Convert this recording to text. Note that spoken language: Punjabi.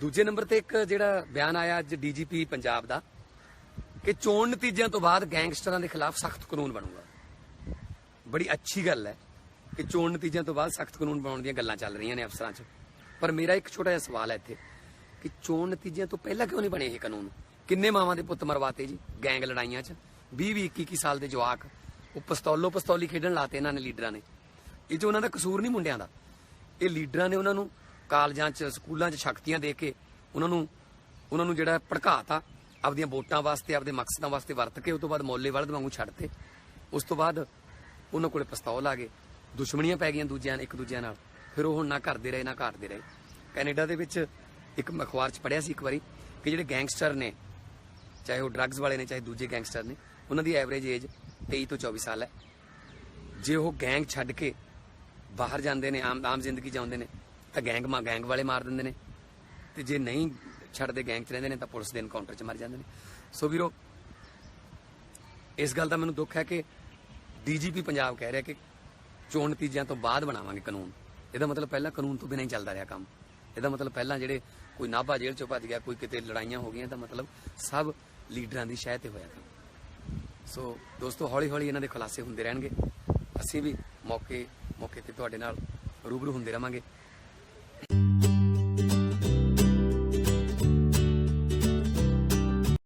ਦੂਜੇ ਨੰਬਰ ਤੇ ਇੱਕ ਜਿਹੜਾ ਬਿਆਨ ਆਇਆ ਅੱਜ ਡੀਜੀਪੀ ਪੰਜਾਬ ਦਾ ਕਿ ਚੋਣ ਨਤੀਜਿਆਂ ਤੋਂ ਬਾਅਦ ਗੈਂਗਸਟਰਾਂ ਦੇ ਖਿਲਾਫ ਸਖਤ ਕਾਨੂੰਨ ਬਣੂਗਾ। ਬੜੀ ਅੱਛੀ ਗੱਲ ਹੈ ਕਿ ਚੋਣ ਨਤੀਜਿਆਂ ਤੋਂ ਬਾਅਦ ਸਖਤ ਕਾਨੂੰਨ ਬਣਾਉਣ ਦੀਆਂ ਗੱਲਾਂ ਚੱਲ ਰਹੀਆਂ ਨੇ ਅਫਸਰਾਂ 'ਚ। ਪਰ ਮੇਰਾ ਇੱਕ ਛੋਟਾ ਜਿਹਾ ਸਵਾਲ ਹੈ ਇੱਥੇ ਕਿ ਚੋਣ ਨਤੀਜਿਆਂ ਤੋਂ ਪਹਿਲਾਂ ਕਿਉਂ ਨਹੀਂ ਬਣੇ ਇਹ ਕਾਨੂੰਨ? ਕਿੰਨੇ ਮਾਵਾਂ ਦੇ ਪੁੱਤ ਮਰਵਾਤੇ ਜੀ ਗੈਂਗ ਲੜਾਈਆਂ 'ਚ? 20 20 21 ਸਾਲ ਦੇ ਜਵਾਕ, ਉਹ ਪਿਸਤੌਲੋ ਪਿਸਤੌਲੀ ਖੇਡਣ ਲਾਤੇ ਇਹਨਾਂ ਨੇ ਲੀਡਰਾਂ ਨੇ। ਇਹ ਜੋ ਉਹਨਾਂ ਦਾ ਕਸੂਰ ਨਹੀਂ ਮੁੰਡਿਆਂ ਦਾ। ਇਹ ਲੀਡਰਾਂ ਨੇ ਉਹਨਾਂ ਨੂੰ ਕਾਲਜਾਂ 'ਚ, ਸਕੂਲਾਂ 'ਚ ਸ਼ਕਤੀਆਂ ਦੇ ਕੇ ਉਹਨਾਂ ਨੂੰ ਉਹਨਾਂ ਨੂੰ ਜਿਹੜਾ ਭੜਕਾਤਾ, ਆਪਦੀਆਂ ਵੋਟਾਂ ਵਾਸਤੇ, ਆਪਦੇ ਮਕਸਦਾਂ ਵਾਸਤੇ ਵਰਤ ਕੇ ਉਸ ਤੋਂ ਬਾਅਦ ਮੌਲੇ ਵਾਲੇ ਵਾਂਗੂ ਛੱਡਤੇ ਉਸ ਤੋਂ ਬਾਅਦ ਉਹਨਾਂ ਕੋਲੇ ਪਿਸਤੌਲ ਆ ਗਏ। ਦੁਸ਼ਮਣੀਆਂ ਪੈ ਗਈਆਂ ਦੂਜਿਆਂ, ਇੱਕ ਦੂਜਿਆਂ ਨਾਲ। ਫਿਰ ਉਹ ਹੁਣ ਨਾ ਕਰਦੇ ਰਹੇ, ਨਾ ਘਾਟਦੇ ਰਹੇ। ਕੈਨੇਡਾ ਦੇ ਵਿੱਚ ਇੱਕ ਅਖਬਾਰ 'ਚ ਪੜਿਆ ਸੀ ਇੱਕ ਵਾਰੀ ਕਿ ਜਿਹੜੇ ਗੈਂਗਸਟਰ ਨੇ, ਚਾਹੇ ਉਹ ਡਰੱਗਸ ਵਾਲੇ ਨੇ, ਚਾਹੇ ਦੂਜੇ ਗੈਂਗਸਟਰ ਨੇ, ਉਹਨਾਂ ਦੀ ਐਵਰੇਜ ਏਜ 23 ਤੋਂ 24 ਸਾਲ ਹੈ। ਜੇ ਉਹ ਗੈਂਗ ਛੱਡ ਕੇ ਬਾਹਰ ਜਾਂਦੇ ਨੇ, ਆਮ ਆਮ ਜ਼ਿੰਦਗੀ ਜਿਉਂਦੇ ਨੇ ਤਾਂ ਗੈਂਗ ਮਾ, ਗੈਂਗ ਵਾਲੇ ਮਾਰ ਦਿੰਦੇ ਨੇ। ਤੇ ਜੇ ਨਹੀਂ ਛੱਡਦੇ ਗੈਂਗ ਚ ਰਹਿੰਦੇ ਨੇ, ਤਾਂ ਪੁਲਿਸ ਦੇ ਐਨਕਾਊਂਟਰ ਚ ਮਰ ਜਾਂਦੇ ਨੇ। ਸੋ ਵੀਰੋ, ਇਸ ਗੱਲ ਦਾ ਮੈਨੂੰ ਦੁੱਖ ਹੈ ਕਿ ਡੀਜੀਪੀ ਪੰਜਾਬ ਕਹਿ ਰਿਹਾ ਕਿ ਚੋਣ ਨਤੀਜਿਆਂ ਤੋਂ ਬਾਅਦ ਬਣਾਵਾਂਗੇ ਕਾਨੂੰਨ। ਇਹਦਾ ਮਤਲਬ ਪਹਿਲਾਂ ਕਾਨੂੰਨ ਤੋਂ ਬਿਨਾਂ ਹੀ ਚੱਲਦਾ ਰਿਹਾ ਕੰਮ। ਇਹਦਾ ਮਤਲਬ ਪਹਿਲਾਂ ਜਿਹੜੇ ਕੋਈ ਨਾਭਾ ਜੇਲ੍ਹ ਚੋਂ ਭੱਜ ਗਿਆ, ਕੋਈ ਕਿਤੇ ਲੜਾਈਆਂ ਹੋ ਗਈਆਂ, ਤਾਂ ਮਤਲਬ ਸਭ ਲੀਡਰਾਂ ਦੀ ਸ਼ਹਿ ਤੇ ਹੋਇਆ ਕੰਮ। ਸੋ ਦੋਸਤੋ ਹੌਲੀ ਹੌਲੀ ਇਹਨਾਂ ਦੇ ਖੁਲਾਸੇ ਹੁੰਦੇ ਰਹਿਣਗੇ। ਅਸੀਂ ਵੀ ਮੌਕੇ ਮੌਕੇ ਤੇ ਤੁਹਾਡੇ ਨਾਲ ਰੂਬਰੂ ਹੁੰਦੇ ਰਵਾਂਗੇ।